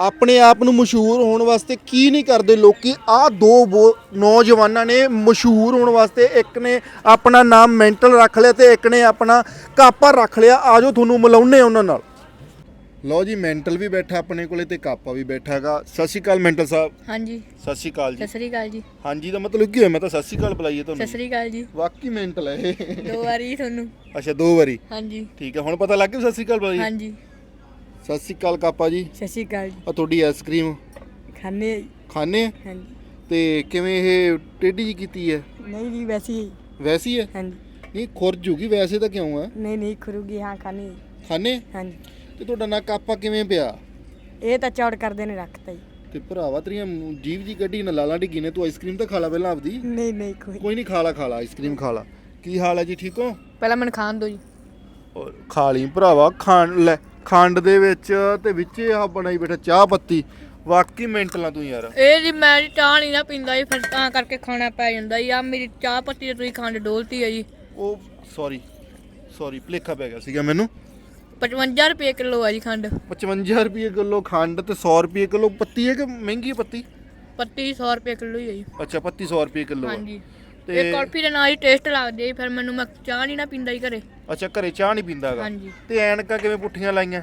ਆਪਣੇ ਆਪ ਨੂੰ ਮਸ਼ਹੂਰ ਹੋਣ ਵਾਸਤੇ ਕੀ ਨਹੀਂ ਕਰਦੇ ਲੋਕੀ? ਆ ਦੋ ਨੌਜਵਾਨਾਂ ਨੇ ਮਸ਼ਹੂਰ ਹੋਣ ਵਾਸਤੇ ਇੱਕ ਨੇ ਆਪਣਾ ਨਾਮ ਮੈਂਟਲ ਰੱਖ ਲਿਆ ਤੇ ਇੱਕ ਨੇ ਆਪਣਾ ਕਾਪਾ ਰੱਖ ਲਿਆ। ਆਜੋ ਤੁਹਾਨੂੰ ਮਿਲਾਉਨੇ ਉਹਨਾਂ ਨਾਲ। ਲਓ ਜੀ ਮੈਂਟਲ ਵੀ ਬੈਠਾ ਆਪਣੇ ਕੋਲੇ ਤੇ ਕਾਪਾ ਵੀ ਬੈਠਾ ਹੈਗਾ। ਸਤਿ ਸ਼੍ਰੀ ਅਕਾਲ ਮੈਂਟਲ ਸਾਹਿਬ। ਹਾਂਜੀ। ਸਤਿ ਸ਼੍ਰੀ ਅਕਾਲ ਸਤਿ ਜੀ ਸ੍ਰੀ ਅਕਾਲ ਜੀ। ਹਾਂਜੀ ਦਾ ਮਤਲਬ ਕੀ ਹੋਇਆ? ਮੈਂ ਤਾਂ ਸਤਿ ਸ਼੍ਰੀ ਅਕਾਲ ਬੁਲਾਈਏ ਸਤਿ ਤੁਹਾਨੂੰ ਸ੍ਰੀ ਅਕਾਲ ਜੀ। ਵਾਕਈ ਮੈਂਟਲ ਹੈ ਇਹ। ਦੋ ਵਾਰੀ ਤੁਹਾਨੂੰ। ਅੱਛਾ ਦੋ ਵਾਰੀ। ਹਾਂਜੀ। ਠੀਕ ਹੈ ਹੁਣ ਪਤਾ ਲੱਗ ਗਿਆ ਸਤਿ ਸ਼੍ਰੀ ਅਕਾਲ ਬੁਲਾਈਏ। ਹਾਂਜੀ। ਸਤਿ ਸ਼੍ਰੀ ਅਕਾਲ ਕਾਪਾ ਜੀ। ਸਤਿ ਸ੍ਰੀ ਅਕਾਲ ਜੀ। ਆ ਤੁਹਾਡੀ ਆਈਸਕ੍ਰੀਮ ਖਾਣੇ ਖਾਣੇ? ਹਾਂਜੀ। ਤੇ ਕਿਵੇਂ ਇਹ ਟੇਢੀ ਜੀ ਕੀਤੀ ਹੈ? ਨਹੀਂ ਜੀ ਵੈਸੇ ਹੀ ਵੈਸੀ ਹੈ? ਹਾਂਜੀ। ਨਹੀਂ ਖੁਰ ਜੂਗੀ ਵੈਸੇ ਤਾਂ ਕਿਉਂ ਆ? ਨਹੀਂ ਨਹੀਂ ਖਰੂਗੀ ਹਾਂ ਖਾਣੀ ਖਾਣੇ ਹਾਂਜੀ। ਤੇ ਤੁਹਾਡਾ ਨਾ ਕਾਪਾ ਕਿਵੇਂ ਪਿਆ? ਇਹ ਤਾਂ ਚੌੜ ਕਰਦੇ ਨੇ ਰੱਖਤਾ ਜੀ। ਤੇ ਭਰਾਵਾ ਤੇਰੀਆਂ ਜੀਵ ਜੀ ਗੱਡੀ ਨਾ ਲਾਲਾਂ ਡਿੱਗੀ ਨੇ ਤੂੰ ਆਈਸਕ੍ਰੀਮ ਤਾਂ ਖਾ ਲਾ ਪਹਿਲਾਂ ਆਪਦੀ। ਨਹੀਂ ਨਹੀਂ ਕੋਈ ਕੋਈ ਨਹੀਂ ਖਾ ਲਾ ਖਾ ਲਾ ਆਈਸਕ੍ਰੀਮ ਖਾ ਲਾ। ਕੀ ਹਾਲ ਹੈ ਜੀ ਠੀਕ ਹੋ? ਪਹਿਲਾਂ ਮੈਨੂੰ ਖਾਣ ਦਿਓ ਜੀ। ਔਰ ਖਾ ਲਈ ਭਰਾਵਾ ਖਾਣ ਲੈ ਖੰਡ ਦੇ ਵਿੱਚ ਤੇ ਵਿੱਚ ਆ ਬਣਾਈ ਬੈਠਾ ਚਾਹ ਪੱਤੀ। ਵਾਕਈ ਮੈਂਟਲਾਂ ਤੂੰ ਯਾਰ। ਇਹ ਜੀ ਮੈਂ ਜੀ ਚਾਹ ਨਹੀਂ ਨਾ ਪੀਂਦਾ ਜੀ ਫਿਰ ਤਾਂ ਕਰਕੇ ਖਾਣਾ ਪੈ ਜਾਂਦਾ ਜੀ। ਆ ਮੇਰੀ ਚਾਹ ਪੱਤੀ ਤੇ ਤੁਸੀਂ ਖੰਡ ਡੋਲਤੀ ਹੈ ਜੀ। ਉਹ ਸੌਰੀ ਸੌਰੀ ਭਲੇਖਾ ਪੈ ਗਿਆ ਸੀਗਾ ਮੈਨੂੰ। 55 ਰੁਪਏ ਕਿਲੋ ਆ ਜੀ ਖੰਡ। 55 ਰੁਪਏ ਕਿਲੋ ਖੰਡ ਤੇ 100 ਰੁਪਏ ਕਿਲੋ। ਪੱਤੀ ਹੈ ਕਿ ਮਹਿੰਗੀ ਹੈ ਪੱਤੀ? ਪੱਤੀ 100 ਰੁਪਏ ਕਿਲੋ ਹੀ ਹੈ ਜੀ। ਅੱਛਾ ਪੱਤੀ 100 ਰੁਪਏ ਕਿਲੋ ਹਾਂਜੀ। ਤੇ ਇਹ ਕੁਲਫੀ ਦੇ ਨਾਲ ਹੀ ਟੇਸਟ ਲੱਗਦੀ ਹੈ ਜੀ, ਫਿਰ ਮੈਨੂੰ ਮੈਂ ਚਾਹ ਨਹੀਂ ਨਾ ਪੀਂਦਾ ਜੀ ਘਰੇ। ਅੱਛਾ ਘਰੇ ਚਾਹ ਨਹੀਂ ਪੀਂਦਾਗਾ ਹਾਂਜੀ। ਤੇ ਐਨਕਾਂ ਕਿਵੇਂ ਪੁੱਠੀਆਂ ਲਾਈਆਂ?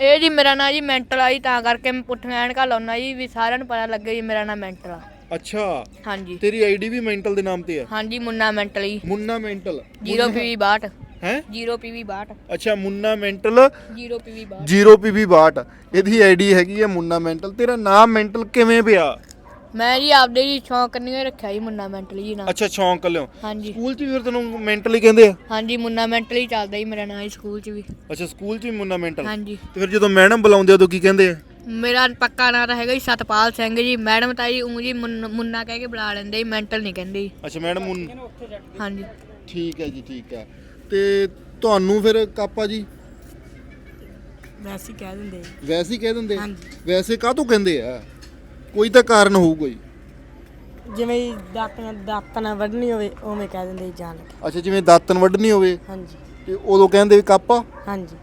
ਇਹ ਜੀ ਮੇਰਾ ਨਾਂ ਜੀ ਮੈਂਟਲ ਆਈ ਤਾਂ ਕਰਕੇ ਮੈਂ ਪੁੱਠੀਆਂ ਐਨਕਾਂ ਲਾਉਣਾ ਜੀ ਵੀ ਸਾਰਿਆਂ ਨੂੰ ਪਤਾ ਲੱਗੇ ਜੀ ਮੇਰਾ ਨਾਂ ਮੈਂਟਲ ਆ। ਅੱਛਾ। ਹਾਂਜੀ। ਤੇਰੀ ਆਈਡੀ ਵੀ ਮੈਂਟਲ ਦੇ ਨਾਮ ਤੇ ਆ? ਹਾਂਜੀ ਮੁੰਨਾ ਮੈਂਟਲ ਜੀ। ਮੁੰਨਾ ਮੈਂਟਲ। 0PV62 ਹੈ? 0PV62 ਅੱਛਾ ਮੁੰਨਾ ਮੈਂਟਲ। 0PV62 0PV62 ਇਹਦੀ ਆਈਡੀ ਹੈਗੀ ਆ ਮੁੰਨਾ ਮੈਂਟਲ। ਤੇਰਾ ਨਾਮ ਮੈਂਟਲ ਕਿਵੇਂ ਪਿਆ? ਮੈਂ ਜੀ ਆਪਦੇ ਜੀ ਸ਼ੌਂਕ ਨਹੀਂ ਰੱਖਿਆ ਜੀ ਮੁੰਨਾ ਮੈਂਟਲ ਜੀ ਨਾਮ ਅੱਛਾ ਸ਼ੌਂਕ ਲਿਓ ਹਾਂਜੀ। ਸਕੂਲ 'ਚ ਵੀ ਫਿਰ ਤੈਨੂੰ ਮੈਂਟਲ ਹੀ ਕਹਿੰਦੇ ਆ? ਹਾਂਜੀ ਮੁੰਨਾ ਮੈਂਟਲ ਹੀ ਚੱਲਦਾ ਜੀ ਮੇਰਾ ਨਾਂ ਜੀ ਸਕੂਲ 'ਚ ਵੀ। ਅੱਛਾ ਸਕੂਲ 'ਚ ਵੀ ਮੁੰਨਾ ਮੈਂਟਲ? ਹਾਂਜੀ। ਤੇ ਫਿਰ ਜਦੋਂ ਮੈਡਮ ਬੁਲਾਉਂਦੇ ਆ ਉਦੋਂ ਕੀ ਕਹਿੰਦੇ ਆ? ਮੇਰਾ ਪੱਕਾ ਨਾਂ ਤਾਂ ਹੈਗਾ ਜੀ ਸਤਪਾਲ ਸਿੰਘ ਜੀ। ਮੈਡਮ ਤਾਂ ਜੀ ਊਂ ਜੀ ਮੁੰਨ- ਮੁੰਨਾ ਕਹਿ ਕੇ ਬੁਲਾ ਲੈਂਦੇ ਜੀ ਮੈਂਟਲ ਨਹੀਂ ਕਹਿੰਦੇ ਜੀ। ਅੱਛਾ ਮੈਡਮ ਮੁੰਨ ਹਾਂਜੀ। ਠੀਕ ਹੈ ਜੀ ਠੀਕ ਹੈ। ਤੇ ਤੁਹਾਨੂੰ ਫਿਰ ਕਾਪਾ ਜੀ? ਵੈਸੇ ਹੀ ਕਹਿ ਦਿੰਦੇ ਵੈਸੇ ਹੀ ਕਹਿ ਦਿੰਦੇ ਹਾਂਜੀ। ਵੈਸੇ ਕਾਹਤੋਂ ਕਹਿੰਦੇ ਆ? ਕੋਈ ਤਾਂ ਕਾਰਨ ਹੋਊਗਾ ਜੀ ਜਿਵੇਂ ਦਾਤਨ ਦਾਤਨ ਵੱਢਣੀ ਹੋਵੇ ਉਵੇਂ ਕਹਿ ਦਿੰਦੇ ਜੀ ਜਾਣ ਕੇ। ਅੱਛਾ ਜਿਵੇਂ ਦਾਤਨ ਵੱਢਣੀ ਹੋਵੇ ਹਾਂਜੀ। ਤੇ ਉਦੋਂ ਕਹਿੰਦੇ ਵੀ ਕਾਪਾ। ਹਾਂਜੀ।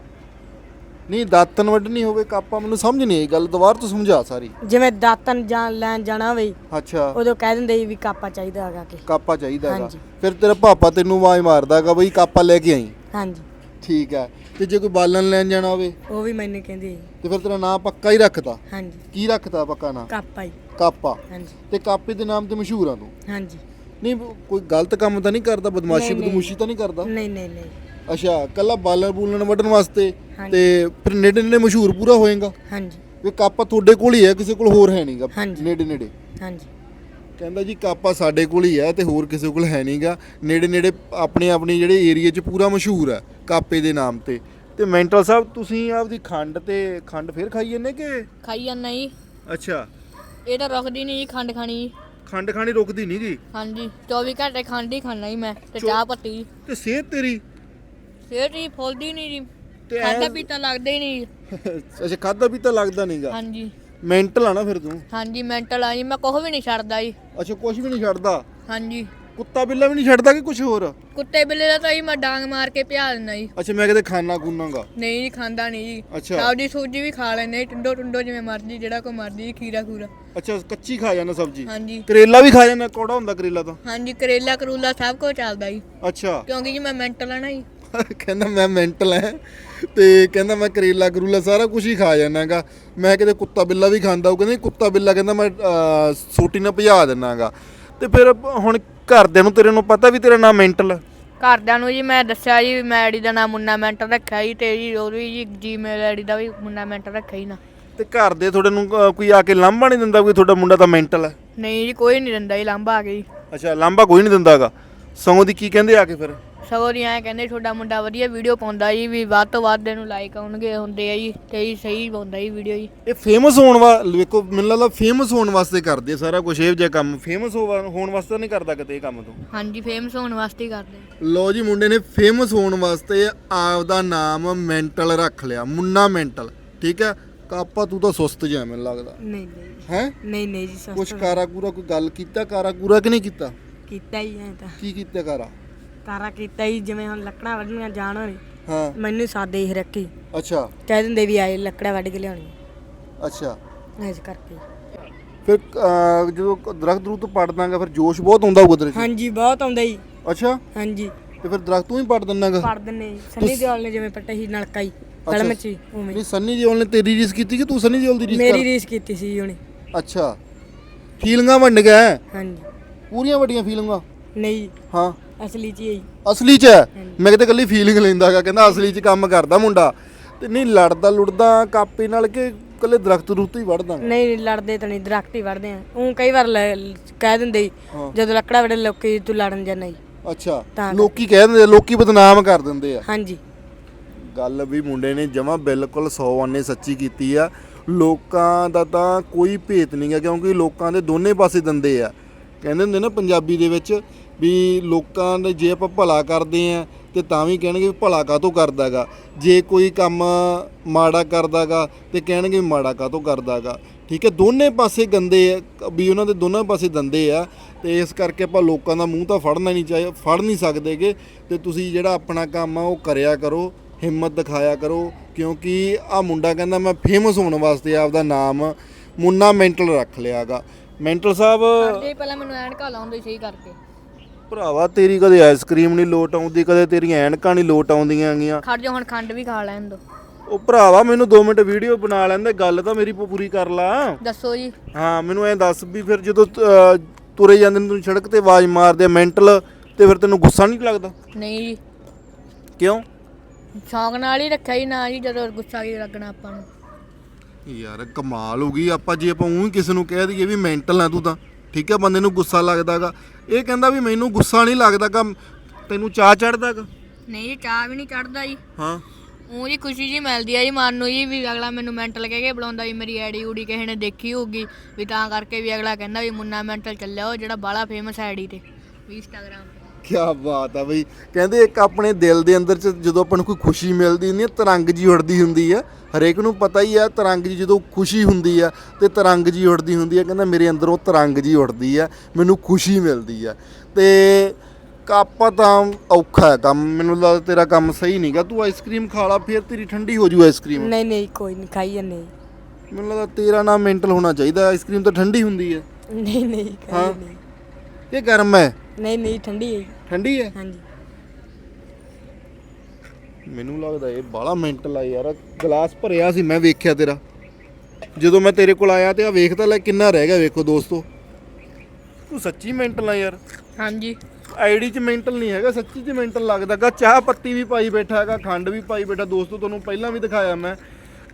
ਨਹੀਂ ਦਾਤਨ ਵੱਢਣੀ ਹੋਵੇ ਕਾਪਾ ਮੈਨੂੰ ਸਮਝ ਨਹੀਂ ਆਈ ਗੱਲ ਦੁਬਾਰਾ ਤੋਂ ਸਮਝਾ ਸਾਰੀ। ਜਿਵੇਂ ਦਾਤਨ ਜਾਂ ਲੈਣ ਜਾਣਾ ਹੋਵੇ ਅੱਛਾ। ਉਦੋਂ ਕਹਿ ਦਿੰਦੇ ਵੀ ਕਾਪਾ ਚਾਹੀਦਾ ਹੈਗਾ ਕਿ। ਕਾਪਾ ਚਾਹੀਦਾ ਹੈਗਾ। ਹਾਂਜੀ। ਫਿਰ ਤੇਰਾ ਪਾਪਾ ਤੈਨੂੰ ਆਵਾਜ਼ ਮਾਰਦਾਗਾ ਬਈ ਕਾਪਾ ਲੈ ਕੇ ਆਈ। ਹਾਂਜੀ। ਠੀਕ ਹੈ। ਤੇ ਜੇ ਕੋਈ ਬਾਲਣ ਲੈਣ ਜਾਣਾ ਹੋਵੇ? ਉਹ ਵੀ ਮੈਨੂੰ ਕਹਿੰਦੇ। ਤੇ ਫਿਰ ਤੇਰਾ ਨਾਮ ਪੱਕਾ ਹੀ ਰੱਖਤਾ? ਹਾਂਜੀ। ਕੀ ਰੱਖਤਾ ਪੱਕਾ ਨਾਮ ਕਾਪਾ ਹੀ ਕਾਪਾ। ਹਾਂਜੀ। ਤੇ ਕਾਪੇ ਦੇ ਨਾਮ ਤੇ ਮਸ਼ਹੂਰ ਆ ਤੂੰ? ਹਾਂਜੀ। ਨਹੀਂ ਕੋਈ ਗਲਤ ਕੰਮ ਤਾਂ ਨਹੀਂ ਕਰਦਾ? ਬਦਮਾਸ਼ੀ ਨਹੀਂ, ਨਹੀਂ। ਬਦਮੂਸ਼ੀ ਤਾਂ ਨਹੀਂ ਕਰਦਾ? ਨਹੀਂ ਨਹੀਂ ਨਹੀਂ। ਅੱਛਾ ਕੱਲਾ ਬਾਲਣ ਬੂਲਣ ਵੱਢਣ ਵਾਸਤੇ ਹਾਂਜੀ। ਤੇ ਫਿਰ ਨੇੜੇ ਨੇੜੇ ਮਸ਼ਹੂਰ ਪੂਰਾ ਹੋਏਗਾ? ਹਾਂਜੀ। ਵੀ ਕਾਪਾ ਤੁਹਾਡੇ ਕੋਲ ਹੀ ਹੈ ਕਿਸੇ ਕੋਲ ਹੋਰ ਹੈ ਨਹੀਂਗਾ ਹਾਂਜੀ। ਨੇੜੇ ਨੇੜੇ। ਹਾਂਜੀ। ਕਹਿੰਦਾ ਜੀ ਕਾਪਾ ਸਾਡੇ ਕੋਲ ਹੀ ਹੈ ਤੇ ਹੋਰ ਕਿਸੇ ਕੋਲ ਹੈ ਨਹੀਂਗਾ ਨੇੜੇ ਨੇੜੇ ਆਪਣੇ ਆਪਣੇ ਜਿਹੜੇ ਏਰੀਆ 'ਚ ਪੂਰਾ ਮਸ਼ਹੂਰ ਹੈ ਕਾਪੇ ਦੇ ਨਾਮ ਤੇ। ਤੇ ਮੈਂਟਲ ਸਾਹਿਬ ਤੁਸੀਂ ਆਪਦੀ ਖੰਡ ਤੇ ਖੰਡ ਫੇਰ ਖਾਈ ਜੰਨੇ ਕਿ? ਖਾਈ ਜਾਂਦਾ ਜੀ। ਅੱਛਾ। ਇਹ ਤਾਂ ਰੁਕਦੀ ਨਹੀਂ ਜੀ ਖੰਡ ਖਾਣੀ। ਜੀ ਖੰਡ ਖਾਣੀ ਰੁਕਦੀ ਨਹੀਂਗੀ ਹਾਂਜੀ 24 ਘੰਟੇ ਖੰਡ ਹੀ ਖਾਣਾ ਜੀ ਮੈਂ ਤੇ ਚਾਹ ਪੱਤੀ। ਜੀ ਤੇ ਸਿਹਤ ਤੇਰੀ? ਸਿਹਤ ਹੀ ਫੁੱਲਦੀ ਨਹੀਂ ਜੀ। ਤੇ ਖਾਦਾ ਪੀਤਾ ਲੱਗਦਾ ਹੀ ਨਹੀਂ। ਅੱਛਾ ਖਾਦਾ ਵੀ ਤਾਂ ਲੱਗਦਾ ਨਹੀਂਗਾ ਹਾਂਜੀ। ਮੈਂਟਲ ਆ ਨਾ ਫਿਰ ਤੂੰ? ਹਾਂਜੀ ਮੈਂਟਲ ਆ ਜੀ ਮੈਂ ਕੁਛ ਵੀ ਨਹੀਂ ਛੱਡਦਾ ਜੀ। ਅੱਛਾ ਕੁਝ ਵੀ ਨਹੀਂ ਛੱਡਦਾ? ਹਾਂਜੀ। ਕੁੱਤਾ ਬਿੱਲਾ ਵੀ ਨਹੀਂ ਛੱਡਦਾ ਕਿ ਕੁਝ ਹੋਰ? ਕੁੱਤੇ ਬਿੱਲੇ ਦਾ ਤਾਂ ਜੀ ਮੈਂ ਡਾਂਗ ਮਾਰ ਕੇ ਪਿਆ ਦਿੰਦਾ ਜੀ। ਅੱਛਾ ਮੈਂ ਕਿਤੇ ਖਾਣਾ ਖੂਨਾਗਾ। ਨਹੀਂ ਜੀ ਖਾਂਦਾ ਨਹੀਂ ਜੀ। ਅੱਛਾ। ਸਾਡੀ ਸੂਜੀ ਵੀ ਖਾ ਲੈਂਦੇ ਟੁੰਡੋ ਟੁੰਡੋ ਜਿਵੇਂ ਮਰਜ਼ੀ ਜਿਹੜਾ ਕੋ ਮਰਜ਼ੀ ਖੀਰਾ ਖੂਰਾ। ਅੱਛਾ ਕੱਚੀ ਖਾ ਜਾਂਦਾ ਸਬਜ਼ੀ? ਹਾਂਜੀ। ਕਰੇਲਾ ਵੀ ਖਾ ਜਾਂਦਾ ਕੌੜਾ ਹੁੰਦਾ ਕਰੇਲਾ ਤਾਂ? ਹਾਂਜੀ ਕਰੇਲਾ ਕਰੂਲਾ ਸਭ ਕੁਝ ਚੱਲਦਾ ਜੀ। ਅੱਛਾ। ਕਿਉਂਕਿ ਜੀ ਮੈਂ ਮੈਂਟਲ ਆ ਨਾ ਜੀ। ਕਹਿੰਦਾ ਮੈਂ ਮੈਂਟਲ ਐ ਤੇ ਕਹਿੰਦਾ ਮੈਂ ਕਰੇਲਾ ਕਰੂਲਾ ਸਾਰਾ ਕੁਝ ਹੀ ਖਾ ਜਾਣਾਗਾ ਮੈਂ ਕਿਤੇ ਕੁੱਤਾ ਬਿੱਲਾ ਵੀ ਖਾਂਦਾ ਉਹ ਕਹਿੰਦਾ ਕੁੱਤਾ ਬਿੱਲਾ ਕਹਿੰਦਾ ਮੈਂ ਸੋਟੀ ਨਾਲ ਭਜਾ ਦਿੰਨਾਗਾ ਤੇ ਫਿਰ ਹੁਣ ਘਰਦਿਆਂ ਨੂੰ ਤੇਰੇ ਨੂੰ ਪਤਾ ਵੀ ਤੇਰਾ ਨਾਮ ਮੈਂਟਲ ਘਰਦਿਆਂ ਨੂੰ ਜੀ ਮੈਂ ਦੱਸਿਆ ਜੀ ਮੈਂ ਆਈਡੀ ਦਾ ਨਾਮ ਮੁੰਨਾ ਮੈਂਟਲ ਰੱਖਿਆ ਜੀ ਤੇ ਜੀ ਉਹਦੀ ਜੀ ਜੀਮੇਲ ਆਈਡੀ ਦਾ ਵੀ ਮੁੰਨਾ ਮੈਂਟਲ ਰੱਖਿਆ ਹੀ ਨਾ। ਤੇ ਘਰ ਦੇ ਤੁਹਾਡੇ ਨੂੰ ਕੋਈ ਆ ਕੇ ਲਾਂਭਾ ਨਹੀਂ ਦਿੰਦਾ ਕੋਈ ਤੁਹਾਡਾ ਮੁੰਡਾ ਤਾਂ ਮੈਂਟਲ ਹੈ ਨਹੀਂ ਜੀ ਕੋਈ ਨਹੀਂ ਦਿੰਦਾ ਜੀ ਲਾਂਭਾ ਆ ਕੇ ਜੀ। ਅੱਛਾ ਲਾਂਭਾ ਕੋਈ ਨਹੀਂ ਦਿੰਦਾਗਾ। ਸਗੋਂ ਦੀ ਕੀ ਕਹਿੰਦੇ ਆ ਕੇ ਫਿਰ? ਸਗੋਂ ਦੀ ਐਂ ਕਹਿੰਦੇ ਤੁਹਾਡਾ ਮੁੰਡਾ ਵਧੀਆ ਵੀਡੀਓ ਪਾਉਂਦਾ ਜੀ ਵੀ ਵੱਧ ਤੋਂ ਵੱਧ ਇਹਨੂੰ ਲਾਈਕ ਆਉਣਗੇ ਹੁੰਦੇ ਆ ਜੀ ਤੇ ਜੀ ਸਹੀ ਪਾਉਂਦਾ ਜੀ ਵੀਡੀਓ ਜੀ। ਇਹ ਫੇਮਸ ਹੋਣ ਵਾ ਵੇਖੋ ਮੈਨੂੰ ਲੱਗਦਾ ਫੇਮਸ ਹੋਣ ਵਾਸਤੇ ਕਰਦੇ ਆ ਸਾਰਾ ਕੁਝ ਇਹ ਜਿਹਾ ਕੰਮ। ਫੇਮਸ ਹੋਣ ਵਾਸਤੇ ਤਾਂ ਨਹੀਂ ਕਰਦਾ ਕਿਤੇ ਇਹ ਕੰਮ ਤੋਂ। ਹਾਂਜੀ ਫੇਮਸ ਹੋਣ ਵਾਸਤੇ ਹੀ ਕਰਦੇ ਲੋ ਜੀ ਮੁੰਡੇ ਨੇ ਫੇਮਸ ਹੋਣ ਵਾਸਤੇ ਆਪਦਾ ਨਾਮ ਮੈਂਟਲ ਰੱਖ ਲਿਆ ਮੁੰਨਾ ਮੈਂਟਲ ਠੀਕ ਹੈ? ਕਾਪਾ ਤੂੰ ਤਾਂ ਸੁਸਤ ਜਿਹਾ ਮੈਨੂੰ ਲੱਗਦਾ। ਨਹੀਂ ਨਹੀਂ। ਹੈ? ਨਹੀਂ ਨਹੀਂ ਜੀ ਕੁਛ ਕਾਰਾ ਕੂਰਾ ਕੋਈ ਗੱਲ ਕੀਤਾ ਕਾਰਾ ਕੂਰਾ ਕਿ ਨਹੀਂ ਕੀਤਾ? ਕੀਤਾ ਹੀ ਐ ਤਾਂ। ਕੀ ਕੀਤਾ ਕਾਰਾ? ਤਾਰਾ ਕੀਤਾ ਹੀ ਜਿਵੇਂ ਹੁਣ ਲੱਕੜਾਂ ਵੱਢਣੀਆਂ ਜਾਣ ਹੋਣੀ ਹਾਂ। ਮੈਨੂੰ ਸਾਦੇ ਹੀ ਰੱਖੀ। ਅੱਛਾ। ਕਹਿ ਦਿੰਦੇ ਵੀ ਆਏ ਲੱਕੜਾਂ ਵੱਢ ਕੇ ਲਿਆਉਣੀ ਅੱਛਾ। ਇਸ ਕਰਕੇ। ਫਿਰ ਅਹ, ਜਦੋਂ ਦਰਖਤ ਦਰੂਤ ਪੜ ਦਾਂਗਾ ਫਿਰ ਜੋਸ਼ ਬਹੁਤ ਆਉਂਦਾ ਹੋਊਗਾ ਤੇਰੇ 'ਚ? ਹਾਂਜੀ ਬਹੁਤ ਆਉਂਦਾ ਜੀ। ਅੱਛਾ। ਹਾਂਜੀ। ਤੇ ਫਿਰ ਦਰਖਤ ਤੂੰ ਹੀ ਪੜ ਦਿੰਨਾਗਾ ਪੜ ਦਿੰਨੇ ਜੀ। ਸੰਨੀ ਦਿਓਲ ਨੇ ਜਿਵੇਂ ਪੱਟੇ ਸੀ ਨਲਕਾ ਜੀ ਫਿਲਮ ਚ ਹੀ, ਉਵੇਂ। ਨਹੀਂ ਸੰਨੀ ਦਿਓਲ ਨੇ ਤੇਰੀ ਰੀਸ ਕੀਤੀ ਕਿ ਤੂੰ ਸੰਨੀ ਦਿਓਲ ਦੀ ਰੀਸ ਮੇਰੀ ਕਰ ਰੀਸ ਕੀਤੀ ਸੀ ਜੀ ਉਹਨੇ। ਅੱਛਾ। ਫੀਲਿੰਗਾਂ ਵੰਡ ਗਿਆ ਹਾਂਜੀ। ਪੂਰੀਆਂ ਵੱਡੀਆਂ ਫੀਲਿੰਗਾਂ? ਨਹੀਂ। ਹਾਂ। ਅਸਲੀ ਚ ਹੀ ਹੈ ਅਸਲੀ ਚ ਹੈ? ਮੈਂ ਕਿਤੇ ਕੱਲੀ ਫੀਲਿੰਗ ਲੈਂਦਾਗਾ ਕਹਿੰਦਾ ਅਸਲੀ ਚ ਕੰਮ ਕਰਦਾ ਮੁੰਡਾ। ਤੇ ਨਹੀਂ ਲੜਦਾ ਲੁੜਦਾ ਕਾਪੇ ਨਾਲ ਕਿ ਕੱਲੇ ਦਰਖਤ ਰੁੱਤ ਹੀ ਵੜਦਾ ਨਹੀਂ ਲੜਦੇ ਤਾਂ ਨਹੀਂ ਦਰਖਤ ਹੀ ਵੜਦੇ ਆ। ਉਹ ਕਈ ਵਾਰ ਲੈ- ਕਹਿ ਦਿੰਦੇ ਹਾਂ। ਜਦੋਂ ਲੱਕੜਾ ਵੜੇ ਲੋਕੀ ਤੂੰ ਲੜਨ ਜਾਣਾ ਜੀ ਅੱਛਾ ਤਾਂ ਲੋਕੀ ਕਹਿ ਦਿੰਦੇ ਲੋਕੀ ਬਦਨਾਮ ਕਰ ਦਿੰਦੇ ਆ। ਹਾਂਜੀ। ਗੱਲ ਵੀ ਮੁੰਡੇ ਨੇ ਜਮਾ ਬਿਲਕੁਲ 100 ਆਨੇ ਸੱਚੀ ਕੀਤੀ ਆ। ਲੋਕਾਂ ਦਾ ਤਾਂ ਕੋਈ ਭੇਤ ਨਹੀਂ ਗਾ ਕਿਉਂਕਿ ਲੋਕਾਂ ਦੇ ਦੋਨੇ ਪਾਸੇ ਦੰਦੇ ਆ। ਕਹਿੰਦੇ ਹੁੰਦੇ ਨਾ ਪੰਜਾਬੀ ਦੇ ਵਿੱਚ ਵੀ ਲੋਕਾਂ ਦੇ ਜੇ ਆਪਾਂ ਭਲਾ ਕਰਦੇ ਆ ਤੇ ਤਾਂ ਵੀ ਕਹਿਣਗੇ ਵੀ ਭਲਾ ਕਾਤੋਂ ਕਰਦਾਗਾ। ਜੇ ਕੋਈ ਕੰਮ ਮਾੜਾ ਕਰਦਾਗਾ ਤੇ ਕਹਿਣਗੇ ਵੀ ਮਾੜਾ ਕਾਤੋਂ ਕਰਦਾਗਾ। ਠੀਕ ਹੈ, ਦੋਨੇ ਪਾਸੇ ਗੰਦੇ ਆ, ਵੀ ਉਹਨਾਂ ਦੇ ਦੋਨਾਂ ਪਾਸੇ ਦੰਦੇ ਆ ਤੇ ਇਸ ਕਰਕੇ ਆਪਾਂ ਲੋਕਾਂ ਦਾ ਮੂੰਹ ਤਾਂ ਫੜਨਾ ਨਹੀਂ ਚਾਹੀਦਾ ਫੜ ਨਹੀਂ ਸਕਦੇਗੇ ਤੇ ਤੁਸੀਂ ਜਿਹੜਾ ਆਪਣਾ ਕੰਮ ਆ ਉਹ ਕਰਿਆ ਕਰੋ, ਹਿੰਮਤ ਦਿਖਾਇਆ ਕਰੋ ਕਿਉਂਕਿ ਆ ਮੁੰਡਾ ਕਹਿੰਦਾ ਮੈਂ ਫੇਮਸ ਹੋਣ ਵਾਸਤੇ ਆਪਦਾ ਨਾਮ ਮੁੰਨਾ ਮੈਂਟਲ ਰੱਖ ਲਿਆਗਾ। ਮੈਂਟਲ ਸਾਹਿਬ ਪਹਿਲਾਂ ਮੈਨੂੰ ਐਨਕਾਂ ਲਾਉਂਦੇ ਸਹੀ ਕਰਕੇ। ਭਰਾਵਾ ਤੇਰੀ ਕਦੇ ਆਈਸਕ੍ਰੀਮ ਨਹੀਂ ਲੋਟ ਆਉਂਦੀ ਕਦੇ ਤੇਰੀਆਂ ਐਨਕਾਂ ਨਹੀਂ ਲੋਟ ਆਉਂਦੀਆਂ ਗੀਆਂ ਖੜ ਜਾ ਹੁਣ ਖੰਡ ਵੀ ਖਾ ਲੈਣ ਦੋ। ਉਹ ਭਰਾਵਾ ਮੈਨੂੰ 2 ਮਿੰਟ ਵੀਡੀਓ ਬਣਾ ਲੈਂਦੇ ਗੱਲ ਤਾਂ ਮੇਰੀ ਪੂਰੀ ਕਰ ਲਾ। ਦੱਸੋ ਜੀ। ਹਾਂ ਮੈਨੂੰ ਐ ਦੱਸ ਵੀ ਫਿਰ ਜਦੋਂ ਅਹ, ਤੁਰੇ ਜਾਂਦੇ ਨੇ ਤੂੰ ਸੜਕ ਤੇ ਆਵਾਜ਼ ਮਾਰਦੇ ਮੈਂਟਲ ਤੇ ਫਿਰ ਤੈਨੂੰ ਗੁੱਸਾ ਨਹੀਂ ਲੱਗਦਾ? ਨਹੀਂ ਜੀ। ਕਿਉਂ? ਸ਼ੌਂਕ ਨਾਲ ਹੀ ਰੱਖਿਆ ਜੀ ਨਾ ਜੀ ਜਦੋਂ ਗੁੱਸਾ ਕੀ ਲੱਗਣਾ ਆਪਾਂ ਨੂੰ। ਯਾਰ ਕਮਾਲ ਹੋ ਗਈ ਆਪਾਂ ਜੇ ਆਪਾਂ ਉਹੀ ਕਿਸੇ ਨੂੰ ਕਹਿ ਦਈਏ ਵੀ ਮੈਂਟਲ ਆ ਤੂੰ ਤਾਂ। ਠੀਕ ਹੈ ਬੰਦੇ ਨੂੰ ਗੁੱਸਾ ਲੱਗਦਾਗਾ। ਇਹ ਕਹਿੰਦਾ ਵੀ ਮੈਨੂੰ ਗੁੱਸਾ ਨਹੀਂ ਲੱਗਦਾਗਾ ਤੈਨੂੰ ਚਾਹ ਚੜਦਾਗਾ ਨਹੀਂ ਜੀ ਚਾਹ ਵੀ ਨਹੀਂ ਚੜਦਾ ਜੀ। ਹਾਂ। ਉਹ ਜੀ ਖੁਸ਼ੀ ਜੀ ਮਿਲਦੀ ਆ ਜੀ ਮਨ ਨੂੰ ਜੀ ਵੀ ਅਗਲਾ ਮੈਨੂੰ ਮੈਂਟਲ ਕਹਿ ਕੇ ਬੁਲਾਉਂਦਾ ਜੀ ਮੇਰੀ ਆਈਡੀ ਊਡੀ ਕਿਸੇ ਨੇ ਦੇਖੀ ਹੋਊਗੀ। ਵੀ ਤਾਂ ਕਰਕੇ ਵੀ ਅਗਲਾ ਕਹਿੰਦਾ ਵੀ ਮੁੰਨਾ ਮੈਂਟਲ ਚੱਲਿਆ ਉਹ ਜਿਹੜਾ ਬਾਲਾ ਫੇਮਸ ਆਈਡੀ ਤੇ ਵੀ ਇੰਸਟਾਗ੍ਰਾਮ ਤੇ। ਕੀ ਬਾਤ ਆ ਬਈ। ਕਹਿੰਦੇ ਇੱਕ ਆਪਣੇ ਦਿਲ ਦੇ ਅੰਦਰ ਚ ਜਦੋਂ ਆਪਾਂ ਨੂੰ ਕੋਈ ਖੁਸ਼ੀ ਮਿਲਦੀ ਹੁੰਦੀ ਹੈ ਤਰੰਗ ਜੀ ਉੱਡਦੀ ਹੁੰਦੀ ਆ। ਹਰੇਕ ਨੂੰ ਪਤਾ ਹੀ ਆ ਤਰੰਗ ਜੀ ਜਦੋਂ ਖੁਸ਼ੀ ਹੁੰਦੀ ਆ ਤੇ ਤਰੰਗ ਜੀ ਉੱਡਦੀ ਹੁੰਦੀ ਆ। ਕਹਿੰਦਾ ਮੇਰੇ ਅੰਦਰੋਂ ਤਰੰਗ ਜੀ ਉੱਡਦੀ ਆ ਮੈਨੂੰ ਖੁਸ਼ੀ ਮਿਲਦੀ ਆ। ਤੇ ਕਾਪਾ ਤਾਂ ਔਖਾ ਹੈ ਕੰਮ ਮੈਨੂੰ ਲੱਗਦਾ ਤੇਰਾ ਕੰਮ ਸਹੀ ਨਹੀਂਗਾ ਤੂੰ ਆਈਸਕ੍ਰੀਮ ਖਾ ਲਾ ਫਿਰ ਤੇਰੀ ਠੰਡੀ ਹੋ ਜੂ ਆਈਸਕ੍ਰੀਮ ਨਹੀਂ ਨਹੀਂ ਕੋਈ ਨਹੀਂ ਖਾਈ ਜੀ। ਮੈਨੂੰ ਲੱਗਦਾ ਤੇਰਾ ਨਾਮ ਮੈਂਟਲ ਹੋਣਾ ਚਾਹੀਦਾ ਆਈਸਕ੍ਰੀਮ ਤਾਂ ਠੰਡੀ ਹੁੰਦੀ ਹੈ ਨਹੀਂ ਨਹੀਂ ਖਾਈ ਹਾਂ। ਜਾਂਦੇ ਇਹ ਗਰਮ ਹੈ। ਨਹੀਂ ਨਹੀਂ ਠੰਡੀ ਹੈ ਜੀ। ਠੰਡੀ ਹੈ? ਹਾਂਜੀ। ਮੈਨੂੰ ਲੱਗਦਾ ਇਹ ਬਾਲਾ ਮੈਂਟਲ ਆ ਯਾਰ ਗਲਾਸ ਭਰਿਆ ਸੀ ਮੈਂ ਵੇਖਿਆ ਤੇਰਾ। ਜਦੋਂ ਮੈਂ ਤੇਰੇ ਕੋਲ ਆਇਆ ਤੇ ਆ ਵੇਖਦਾ ਲੈ ਕਿੰਨਾ ਰਹਿ ਗਿਆ ਵੇਖੋ ਦੋਸਤੋ। ਤੂੰ ਸੱਚੀ ਮੈਂਟਲ ਆ ਯਾਰ। ਹਾਂਜੀ। ਆਈਡੀ 'ਚ ਮੈਂਟਲ ਨਹੀਂ ਹੈਗਾ ਸੱਚੀ 'ਚ ਮੈਂਟਲ ਲੱਗਦਾਗਾ ਚਾਹ ਪੱਤੀ ਵੀ ਪਾਈ ਬੈਠਾ ਹੈਗਾ ਖੰਡ ਵੀ ਪਾਈ ਬੈਠਾ। ਦੋਸਤੋ ਤੁਹਾਨੂੰ ਪਹਿਲਾਂ ਵੀ ਦਿਖਾਇਆ ਮੈਂ।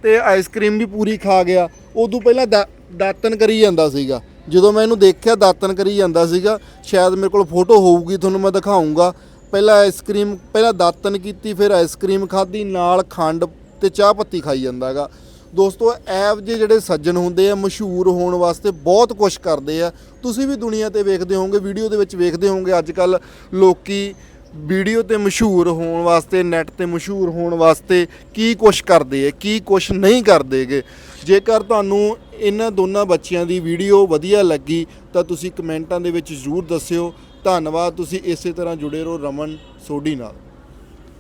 ਤੇ ਆਈਸਕ੍ਰੀਮ ਵੀ ਪੂਰੀ ਖਾ ਗਿਆ। ਉਦੋਂ ਪਹਿਲਾਂ ਦਾ- ਦਾਤਨ ਕਰੀ ਜਾਂਦਾ ਸੀਗਾ। ਜਦੋਂ ਮੈਂ ਇਹਨੂੰ ਦੇਖਿਆ ਦਾਤਨ ਕਰੀ ਜਾਂਦਾ ਸੀਗਾ, ਸ਼ਾਇਦ ਮੇਰੇ ਕੋਲ ਫੋਟੋ ਹੋਊਗੀ, ਤੁਹਾਨੂੰ ਮੈਂ ਦਿਖਾਉਂਗਾ ਪਹਿਲਾਂ ਆਈਸਕ੍ਰੀਮ ਪਹਿਲਾਂ ਦਾਤਨ ਕੀਤੀ, ਫਿਰ ਆਈਸਕ੍ਰੀਮ ਖਾਧੀ, ਨਾਲ ਖੰਡ ਤੇ ਚਾਹ ਪੱਤੀ ਖਾਈ ਜਾਂਦਾਗਾ। ਦੋਸਤੋ, ਐਵ ਜੇ ਜਿਹੜੇ ਸੱਜਣ ਹੁੰਦੇ ਆ, ਮਸ਼ਹੂਰ ਹੋਣ ਵਾਸਤੇ ਬਹੁਤ ਕੁਝ ਕਰਦੇ ਆ। ਤੁਸੀਂ ਵੀ ਦੁਨੀਆ ਤੇ ਵੇਖਦੇ ਹੋਵੋਗੇ, ਵੀਡੀਓ ਦੇ ਵਿੱਚ ਵੇਖਦੇ ਹੋਵੋਗੇ ਅੱਜ ਕੱਲ ਲੋਕੀ ਵੀਡੀਓ ਤੇ ਮਸ਼ਹੂਰ ਹੋਣ ਵਾਸਤੇ ਨੈਟ ਤੇ ਮਸ਼ਹੂਰ ਹੋਣ ਵਾਸਤੇ ਕੀ ਕੁਝ ਕਰਦੇ ਆ, ਕੀ ਕੁਝ ਨਹੀਂ ਕਰਦੇਗੇ। ਜੇਕਰ ਤੁਹਾਨੂੰ ਇਹਨਾਂ ਦੋਨਾਂ ਬੱਚਿਆਂ ਦੀ ਵੀਡੀਓ ਵਧੀਆ ਲੱਗੀ ਤਾਂ ਤੁਸੀਂ ਕਮੈਂਟਾਂ ਦੇ ਵਿੱਚ ਜ਼ਰੂਰ ਦੱਸਿਓ। ਧੰਨਵਾਦ, ਤੁਸੀਂ ਇਸੇ ਤਰ੍ਹਾਂ ਜੁੜੇ ਰਹੋ ਰਮਨ ਸੋਢੀ ਨਾਲ।